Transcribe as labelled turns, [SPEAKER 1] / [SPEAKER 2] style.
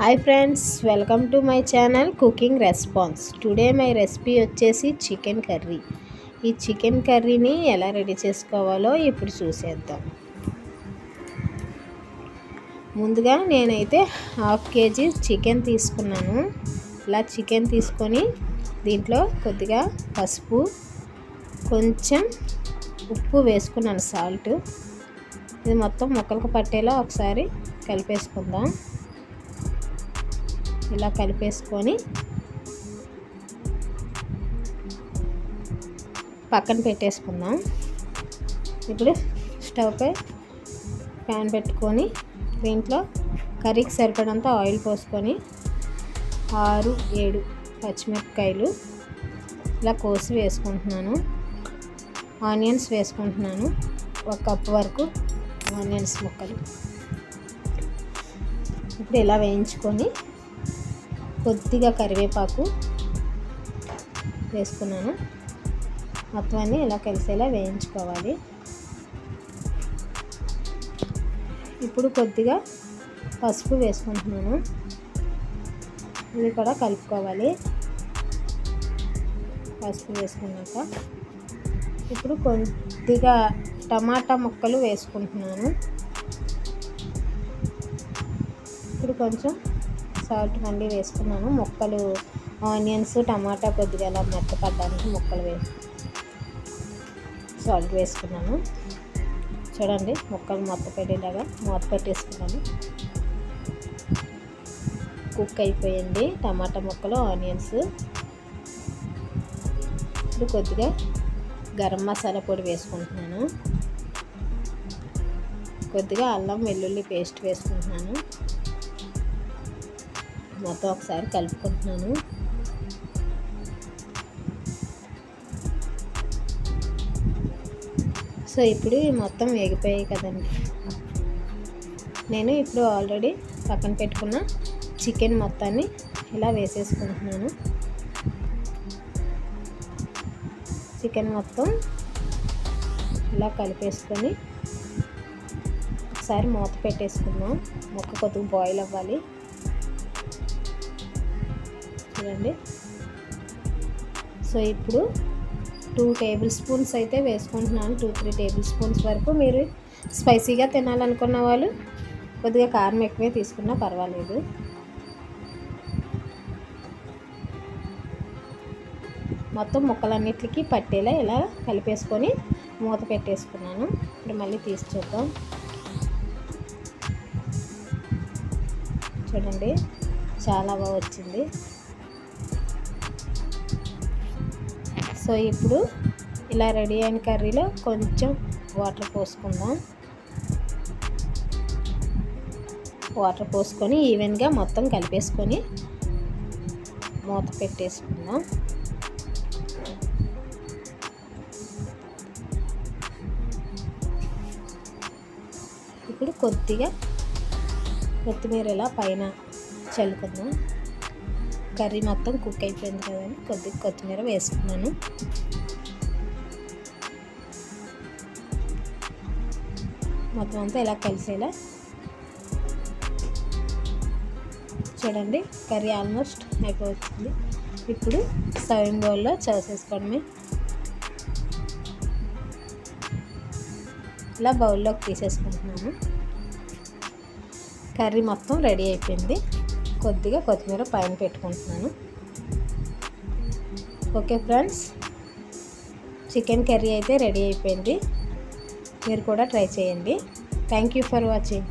[SPEAKER 1] Hi friends welcome to my channel cooking response. Today my recipe వచ్చేసి chicken curry. ఈ chicken కర్రీని ఎలా ready చేసుకోవాలో ఇప్పుడు చూసేద్దాం. ముందుగా నేనైతే హాఫ్ కేజీ చికెన్ తీసుకున్నాను. ఇలా చికెన్ తీసుకొని దీంట్లో కొద్దిగా పసుపు కొంచెం ఉప్పు వేసుకున్నాను సాల్ట్. ఇది మొత్తం ముక్కలకు పట్టేలా ఒకసారి కలిపేసుకుందాం. ఇలా కలిపేసుకొని పక్కన పెట్టేసుకుందాం. ఇప్పుడు స్టవ్పై ప్యాన్ పెట్టుకొని దీంట్లో కర్రీకి సరిపడంత ఆయిల్ పోసుకొని ఆరు ఏడు పచ్చిమిరపకాయలు ఇలా కోసి వేసుకుంటున్నాను. ఆనియన్స్ వేసుకుంటున్నాను. ఒక కప్పు వరకు ఆనియన్స్ ముక్కలు. ఇప్పుడు ఇలా వేయించుకొని కొద్దిగా కరివేపాకు వేసుకున్నాను. మొత్తం అన్నీ ఇలా కలిసేలా వేయించుకోవాలి. ఇప్పుడు కొద్దిగా పసుపు వేసుకుంటున్నాను. ఇది కూడా కలుపుకోవాలి. పసుపు వేసుకున్నాక ఇప్పుడు కొద్దిగా టమాటా ముక్కలు వేసుకుంటున్నాను. ఇప్పుడు కొంచెం సాల్ట్ మళ్ళీ వేసుకున్నాను ముక్కలు ఆనియన్స్ టమాటా కొద్దిగా అలా మెత్తపడడానికి ముక్కలు వే సాల్ట్ వేసుకున్నాను చూడండి ముక్కలు మొత్త పెట్టేలాగా మూత పెట్టేసుకున్నాను కుక్ అయిపోయింది. టమాటా ముక్కలు ఆనియన్స్. ఇప్పుడు కొద్దిగా గరం మసాలా పొడి వేసుకుంటున్నాను. కొద్దిగా అల్లం వెల్లుల్లి పేస్ట్ వేసుకుంటున్నాను. మొత్తం ఒకసారి కలుపుకుంటున్నాను. సో ఇప్పుడు మొత్తం వేగిపోయాయి కదండి. నేను ఇప్పుడు ఆల్రెడీ పక్కన పెట్టుకున్న చికెన్ మొత్తాన్ని ఇలా వేసేసుకుంటున్నాను. చికెన్ మొత్తం ఇలా కలిపేసుకొని ఒకసారి మూత పెట్టేసుకుందాం. మొక్క కొద్దిగా బాయిల్ అవ్వాలి. చూడండి. సో ఇప్పుడు టూ టేబుల్ స్పూన్స్ అయితే వేసుకుంటున్నాను. టూ త్రీ టేబుల్ స్పూన్స్ వరకు మీరు స్పైసీగా తినాలనుకున్న వాళ్ళు కొద్దిగా కారం ఎక్కువే తీసుకున్నా పర్వాలేదు. మొత్తం ముక్కలన్నిటికీ పట్టేలా ఇలా కలిపేసుకొని మూత పెట్టేసుకున్నాను. ఇప్పుడు మళ్ళీ తీసి చూద్దాం. చూడండి చాలా బాగా వచ్చింది. సో ఇప్పుడు ఇలా రెడీ అయిన కర్రీలో కొంచెం వాటర్ పోసుకుందాం. వాటర్ పోసుకొని ఈవెన్గా మొత్తం కలిపేసుకొని మూత పెట్టేసుకుందాం. ఇప్పుడు కొద్దిగా కొత్తిమీర ఇలా పైన చల్లుకుందాం. కర్రీ మొత్తం కుక్ అయిపోయింది కదండి. కొద్దిగా కొత్తిమీర వేసుకున్నాను. మొత్తం అంతా ఇలా కలిసేలా చూడండి కర్రీ ఆల్మోస్ట్ అయిపోతుంది. ఇప్పుడు సర్వింగ్ బౌల్లో చేసేసుకోవడమే ఇలా బౌల్లోకి తీసేసుకుంటున్నాను. కర్రీ మొత్తం రెడీ అయిపోయింది. కొద్దిగా కొత్తిమీర పైన పెట్టుకుంటున్నాను. ఓకే ఫ్రెండ్స్ చికెన్ కర్రీ అయితే రెడీ అయిపోయింది. మీరు కూడా ట్రై చేయండి. Thank you for watching